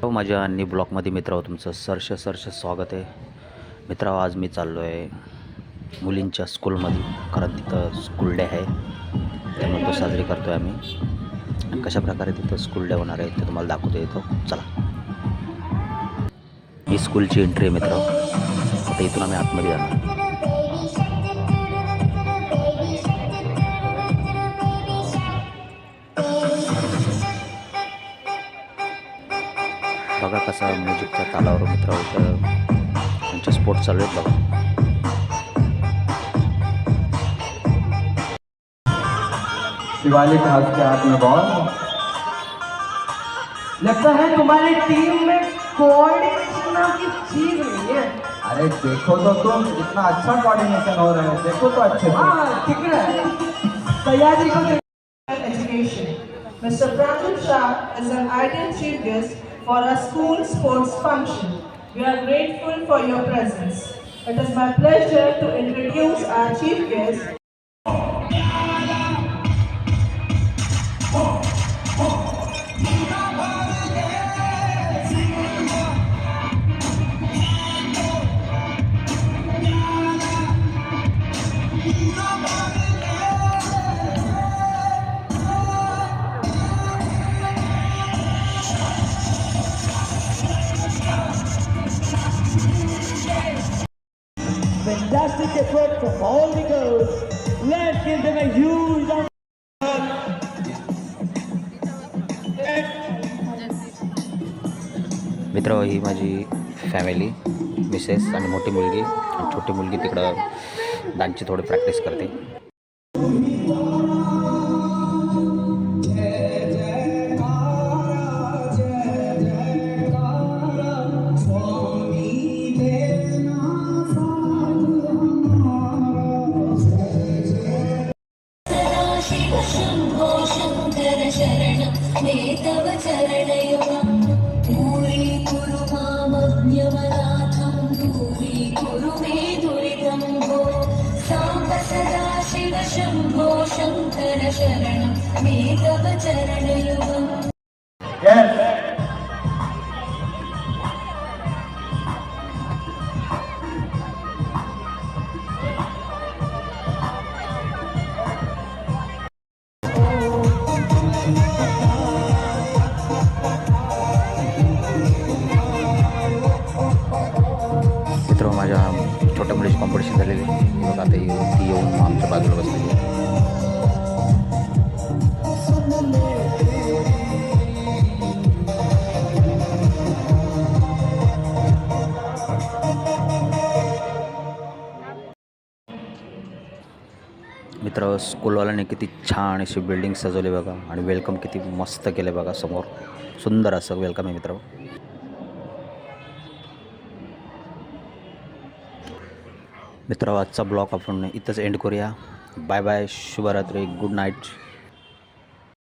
हो माझ्या अन्य ब्लॉकमध्ये मित्र तुमचं सरश सरश स्वागत आहे. मित्र आज मी चाललो आहे मुलींच्या स्कूलमध्ये. कारण तिथं स्कूल डे आहे. त्यामुळे तो साजरी करतो आहे आम्ही कशा प्रकारे तिथं स्कूल डे होणार आहे ते तुम्हाला दाखवतो येतो. चला. ही स्कूलची एंट्री आहे मित्र आता इथून आम्ही आतमध्ये जाणार. बघा कसा म्युझिकच्या तालावर मित्र होतं त्यांचे स्पोर्ट चालू आहेत बघा. शिवालिक हाथ के हाथ में बॉल लगता है तुम्हारी टीम में कोऑर्डिनेशन नाम की चीज़ नहीं है। अरे देखो तो तुम इतना अच्छा कोऑर्डिनेशन हो रहा है। देखो तो अच्छे से। हाँ ठीक है। तैयारी को. Mr. Pranjal Shah is an ideal chief guest for our school sports function. We are grateful for your presence. It is my pleasure to introduce our chief guest, all the girls. Let's give them a huge round. मित्र ही माझी family Mrs आणि मोठी मुलगी आणि छोटी मुलगी तिकडं डान्सची थोडी प्रॅक्टिस करते ശിവശംഭോ ശങ്കര ശരണം മേ തവ ചരണയുഗ ദൂരീകുരുമാമജ്ഞവനാഥം ദൂരീകുരു മേ ദുരിതം ഭോ സാംബ സദാ ശിവശംഭോ ശങ്കര ശരണം മേ തവ सर्व माझ्या छोट्या मुलीचे कॉम्पिटिशन झालेले मग आता येऊन ती येऊन आमच्या बाजूला बसलेली मित्र स्कूलवाल्याने किती छान अशी बिल्डिंग सजवली बघा आणि वेलकम किती मस्त केलं बघा समोर. सुंदर असं वेलकम आहे मित्र. मित्र आजचा ब्लॉग आपण इथंच एंड करूया. बाय बाय शुभरात्री गुड नाईट